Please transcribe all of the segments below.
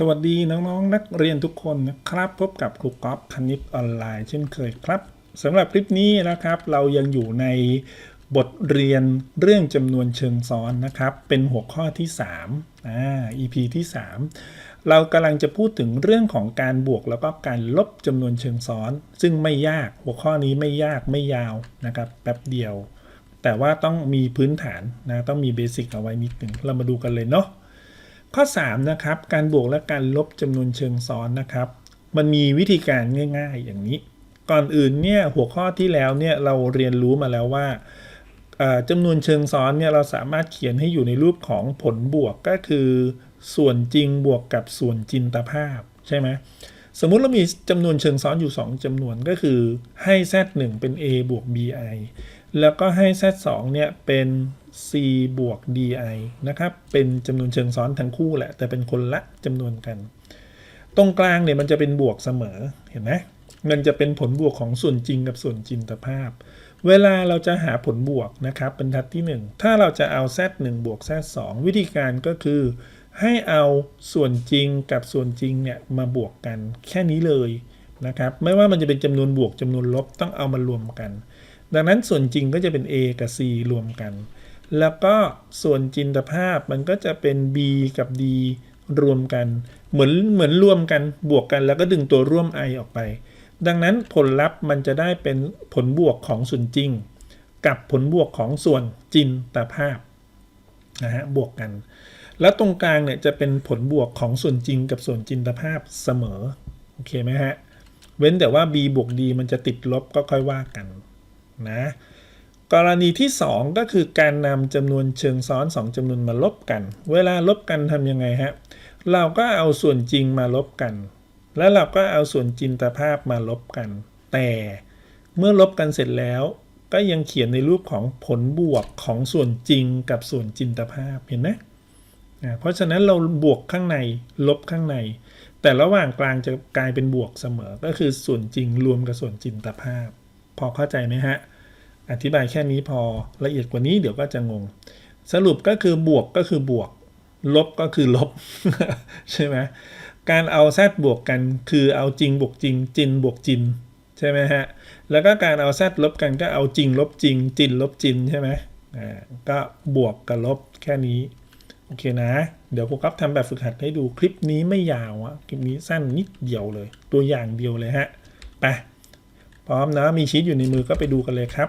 สวัสดีน้องๆนักเรียนทุกคนนะครับ พบกับครูก๊อฟคณิตออนไลน์เช่นเคยครับสำหรับคลิปนี้นะครับ เรายังอยู่ในบทเรียนเรื่องจำนวนเชิงซ้อนนะครับ เป็นหัวข้อที่3อ่า EP ที่ 3 เรากำลังจะพูดถึงเรื่องของการบวกแล้วก็การลบจำนวนเชิงซ้อน ซึ่งไม่ยากหัวข้อนี้ไม่ยากไม่ยาวนะครับแป๊บเดียว แต่ว่าต้องมีพื้นฐานนะต้องมีเบสิกเอาไว้นิดหนึ่งเรามาดูกันเลยเนาะ ข้อ 3 นะครับ การบวกและการลบจำนวนเชิงซ้อนนะครับ มันมีวิธีการง่าย ๆ อย่างนี้ ก่อนอื่นเนี่ยหัวข้อที่แล้วเนี่ยเราเรียนรู้มาแล้วว่าจำนวนเชิงซ้อนเนี่ยเราสามารถเขียนให้อยู่ในรูปของผลบวกก็คือ ส่วนจริงบวกกับส่วนจินตภาพใช่ไหม สมมุติเรามีจำนวนเชิงซ้อนอยู่ 2จำนวนก็คือให้ z1 เป็น a บวก bi แล้วก็ให้ z2 เนี่ยเป็น c บวก di นะครับ เป็นจำนวนเชิงซ้อนทั้งคู่แหละ แต่เป็นคนละจำนวนกัน ตรงกลางเนี่ยมันจะเป็นบวกเสมอ เห็นไหมมันจะเป็นผลบวกของส่วนจริงกับส่วนจินตภาพ เวลาเราจะหาผลบวกนะครับบรรทัดที่ 1 ถ้าเราจะเอา z 1 บวก z 2 วิธีการก็คือ ให้เอาส่วนจริงกับส่วนจริงเนี่ยมาบวกกันแค่นี้เลยนะครับไม่ว่ามันจะเป็นจำนวนบวกจำนวนลบต้องเอามารวมกัน ดังนั้นส่วนจริงก็จะเป็น a กับ c รวมกัน แล้วก็ส่วนจินตภาพมันก็จะเป็น b กับ d รวมกัน เหมือนเหมือนรวมกันบวกกันแล้วก็ดึงตัวร่วม i ออกไป ดังนั้นผลลัพธ์มันจะได้เป็นผลบวกของส่วนจริง กับผลบวกของส่วนจินตภาพนะฮะบวกกัน แล้วตรงกลางเนี่ยจะเป็นผลบวกของส่วนจริงกับส่วนจินตภาพเสมอ โอเคไหมฮะ เว้นแต่ว่า b บวก d มันจะติดลบก็ค่อยว่ากันนะ กรณีที่ 2 ก็คือการนำจำนวนเชิงซ้อน 2จำนวนมาลบกัน เวลาลบกันทำยังไงฮะ เราก็เอาส่วนจริงมาลบกัน แล้วเราก็เอาส่วนจินตภาพมาลบกัน แต่เมื่อลบกันเสร็จแล้วก็ยังเขียนในรูปของผลบวกของส่วนจริงกับส่วนจินตภาพเห็นไหม อ่าเพราะฉะนั้นเราบวกข้างในลบข้างใน แต่ระหว่างกลางจะกลายเป็นบวกเสมอ ก็คือส่วนจริงรวมกับส่วนจินตภาพ พอเข้าใจไหมฮะ อธิบายแค่นี้พอละเอียดกว่านี้เดี๋ยวก็จะงง สรุปก็คือบวกก็คือบวก ลบก็คือลบ ใช่ไหมการเอาแซดบวกกันคือเอาจริงบวกจริง จินบวกจินใช่ไหมฮะ แล้วก็การเอาแซดลบกันก็เอาจริงลบจริง จินลบจินใช่ไหมอ่าก็บวกกับลบแค่นี้ โอเคนะ เดี๋ยวครูครับทำแบบฝึกหัดให้ดูคลิปนี้ไม่ยาวอะคลิปนี้สั้นนิดเดียวเลย ตัวอย่างเดียวเลยฮะไปพร้อมนะมีชีตอยู่ในมือก็ไปดูกันเลยครับ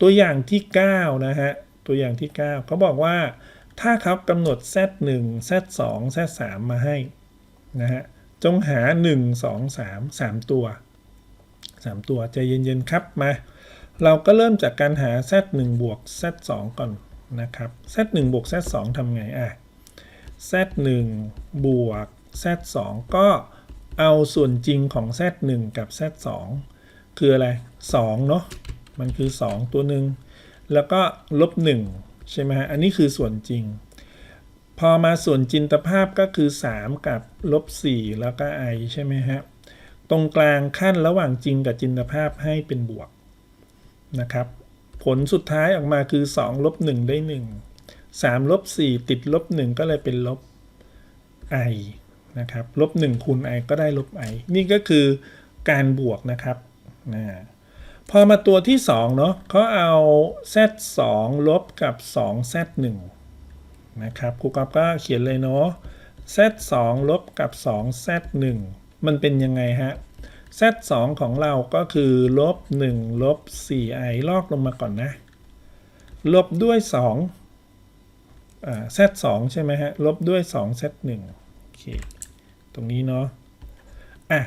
ตัวอย่างที่ 9 นะฮะ ตัวอย่างที่ 9เขาบอกว่าถ้าเขากำหนด z1 z2 z3 มาให้นะฮะจงหา 1 2 3 3 ตัว 3 ตัวใจเย็นๆครับมา เราก็เริ่มจากการหา z1 บวก z2 ก่อน นะครับ z1 บวก z2 ทำไงอะ z1 บวก z2 ก็เอาส่วนจริงของ z1 กับ z2 คืออะไร2เนาะมันคือ 2 ตัวหนึ่งแล้วก็ลบ1ใช่ไหมฮะอันนี้คือส่วนจริง พอมาส่วนจินตภาพก็คือ 3 กับลบ4แล้วก็ i ใช่ไหมฮะตรงกลางขั้นระหว่างจริงกับจินตภาพให้เป็นบวกนะครับ ผลสุดท้ายออกมาคือ2ลบ1ได้ 1 3ลบ4ติดลบ1ก็เลยเป็นลบ i นะครับลบ1คูณ i ก็ได้ลบ i นี่ก็คือการบวกนะครับนะพอมาตัวที่ 2 เนาะเขาเอา z 2ลบกับ 2 z 1นะครับครูกอฟก็เขียนเลยเนาะ z 2ลบกับ 2 z 1มันเป็นยังไงฮะ z 2ของเราก็คือลบ1ลบ 4i ลอกลงมาก่อนนะ ลบด้วย2อ่า z 2ใช่ไหมฮะ ลบด้วย2 z 1โอเค ตรงนี้เนาะ อะ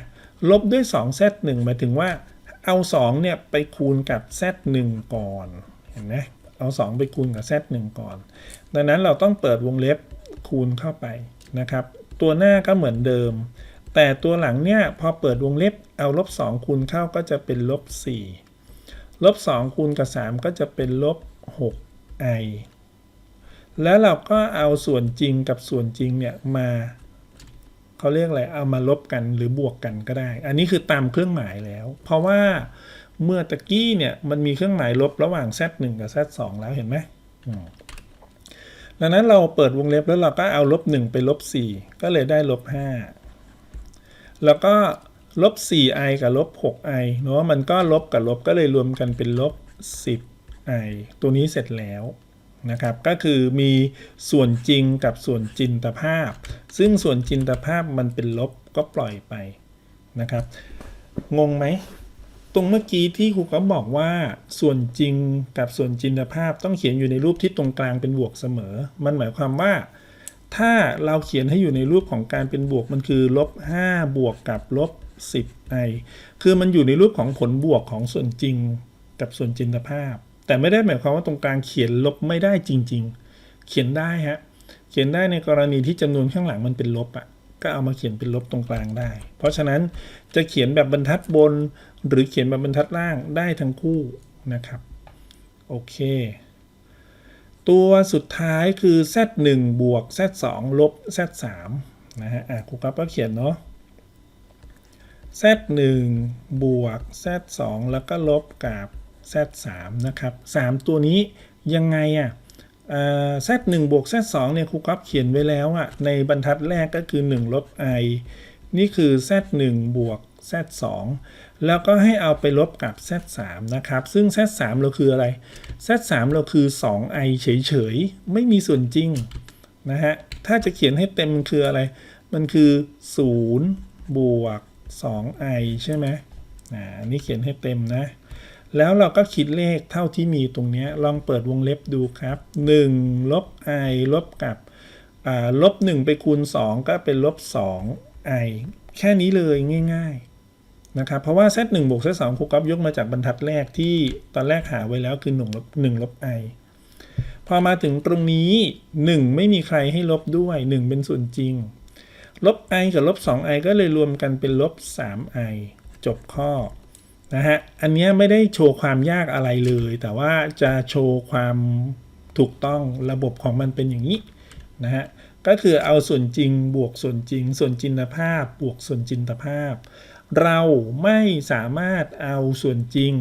ลบด้วย2 z 1หมายถึงว่าเอา 2 เนี่ย ไปคูณกับ z 1ก่อน เห็นไหมเอา 2 ไปคูณกับ z 1ก่อน ดังนั้นเราต้องเปิดวงเล็บคูณเข้าไปนะครับ ตัวหน้าก็เหมือนเดิมแต่ตัวหลังเนี่ยพอเปิดวงเล็บ เอาลบ2คูณเข้าก็จะเป็นลบ4ลบ2คูณกับ 3 ก็จะเป็นลบ 6i แล้วเราก็เอาส่วนจริงกับส่วนจริงเนี่ยมาเขาเรียกอะไร เอามาลบกันหรือบวกกันก็ได้ อันนี้คือตามเครื่องหมายแล้ว เพราะว่าเมื่อตะกี้เนี่ยมันมีเครื่องหมายลบระหว่าง z 1 กับ z 2 แล้วเห็นไหมดังนั้นเราเปิดวงเล็บแล้วเราก็เอาลบ1ไปลบ4ก็เลยได้ลบ5แล้วก็ ลบ 4i กับลบ 6i เนาะมันก็ลบกับลบก็เลยรวมกันเป็นลบ 10i ตัวนี้เสร็จแล้วนะครับ ก็คือมีส่วนจริงกับส่วนจินตภาพ ซึ่งส่วนจินตภาพมันเป็นลบก็ปล่อยไปนะครับ งงไหม ตรงเมื่อกี้ที่ครูก็บอกว่าส่วนจริงกับส่วนจินตภาพต้องเขียนอยู่ในรูปที่ตรงกลางเป็นบวกเสมอ มันหมายความว่าถ้าเราเขียนให้อยู่ในรูปของการเป็นบวกมันคือลบ5บวกกับลบ 10 i คือมันอยู่ในรูปของผลบวกของส่วนจริงกับส่วนจินตภาพ แต่ไม่ได้หมายความว่าตรงกลางเขียนลบไม่ได้จริง ๆ เขียนได้ฮะ เขียนได้ในกรณีที่จำนวนข้างหลังมันเป็นลบอะ่ะก็เอามาเขียนเป็นลบตรงกลางได้ เพราะฉะนั้นจะเขียนแบบบรรทัดบน หรือเขียนแบบบรรทัดล่างได้ทั้งคู่นะครับ โอเค ตัวสุดท้ายคือ z1 บวก z2 ลบ z3 นะฮะอะครูกับก็เขียนเนาะ z1 บวก z2 แล้วก็ลบกับ z3 นะครับ 3 ตัวนี้ยังไงอะ z1 บวก z2 เนี่ยครูก๊อฟเขียนไว้แล้วอะ ในบรรทัดแรกก็คือ 1 ลบ i นี่คือ z1 บวก z2 แล้วก็ให้เอาไปลบกับ z3 นะครับ ซึ่ง z3 เราคืออะไร z3 เราคือ 2i เฉยๆ ไม่มีส่วนจริงนะฮะ ถ้าจะเขียนให้เต็มมันคืออะไร มันคือ 0 บวก 2i ใช่ไหมอ่านี่เขียนให้เต็มนะ แล้วเราก็คิดเลขเท่าที่มีตรงนี้ ลองเปิดวงเล็บดูครับ1ลบ i ลบกับลบ1ไปคูณ 2 ก็เป็นลบ 2 i แค่นี้เลยง่าย ๆ นะครับ เพราะว่า z 1บวก z 2ครูก๊อฟยกมาจากบรรทัดแรกที่ตอนแรกหาไว้แล้วคือ1ลบ1ลบ i พอมาถึงตรงนี้ 1 ไม่มีใครให้ลบด้วย 1 เป็นส่วนจริง ลบ i กับลบ 2i ก็เลยรวมกันเป็นลบ 3i จบข้อนะฮะ อันนี้ไม่ได้โชว์ความยากอะไรเลย แต่ว่าจะโชว์ความถูกต้องระบบของมันเป็นอย่างนี้นะฮะ ก็คือเอาส่วนจริงบวกส่วนจริง ส่วนจินตภาพ บวกส่วนจินตภาพ เราไม่สามารถเอาส่วนจริง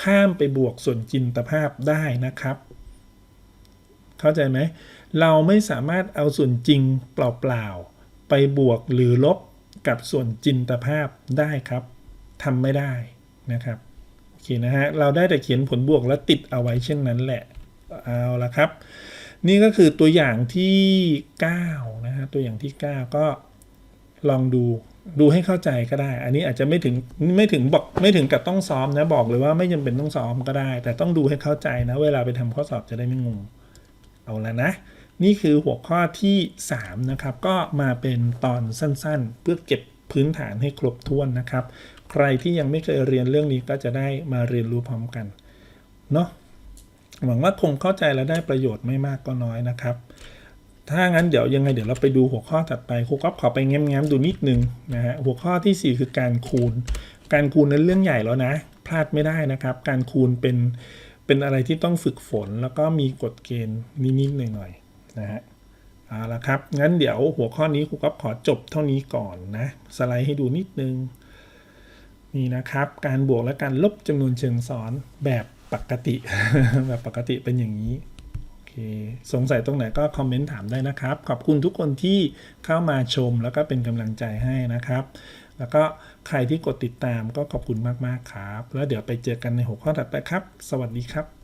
ข้ามไปบวกส่วนจินตภาพได้นะครับ เข้าใจไหม เราไม่สามารถเอาส่วนจริงเปล่าๆ ไปบวกหรือลบกับส่วนจินตภาพได้ครับทำไม่ได้นะครับโอเคนะฮะเราได้แต่เขียนผลบวกและติดเอาไว้เช่นนั้นแหละเอาละครับ นี่ก็คือตัวอย่างที่9นะฮะตัวอย่างที่ 9 ก็ลองดูดูให้เข้าใจก็ได้ อันนี้อาจจะไม่ถึงไม่ถึงบอกไม่ถึงกับต้องซ้อมนะบอกเลยว่าไม่จำเป็นต้องซ้อมก็ได้ แต่ต้องดูให้เข้าใจนะ เวลาไปทำข้อสอบจะได้ไม่งงเอาละนะ นี่คือหัวข้อที่ 3 นะครับ ก็มาเป็นตอนสั้นๆ เพื่อเก็บพื้นฐานให้ครบถ้วนนะครับ ใครที่ยังไม่เคยเรียนเรื่องนี้ก็จะได้มาเรียนรู้พร้อมกันเนาะหวังว่าคงเข้าใจและได้ประโยชน์ไม่มากก็น้อยนะครับ ถ้างั้นเดี๋ยวยังไงเดี๋ยวเราไปดูหัวข้อถัดไปครูก็ขอไปแง้มๆดูนิดนึงนะฮะหัวข้อที่ 4 คือการคูณ การคูณนั้นเรื่องใหญ่แล้วนะ พลาดไม่ได้นะครับ การคูณเป็นเป็นอะไรที่ต้องฝึกฝน แล้วก็มีกฎเกณฑ์นิดๆหน่อยๆ นะฮะเอาละครับ งั้นเดี๋ยวหัวข้อนี้ครูก็ขอจบเท่านี้ก่อนนะ สไลด์ให้ดูนิดนึง นี่นะครับ การบวกและการลบจำนวนเชิงซ้อนแบบปกติ แบบปกติเป็นอย่างนี้ โอเค สงสัยตรงไหนก็คอมเมนต์ถามได้นะครับ ขอบคุณทุกคนที่เข้ามาชมแล้วก็เป็นกำลังใจให้นะครับ แล้วก็ใครที่กดติดตามก็ขอบคุณมากๆครับ แล้วเดี๋ยวไปเจอกันในหัวข้อถัดไปครับ สวัสดีครับ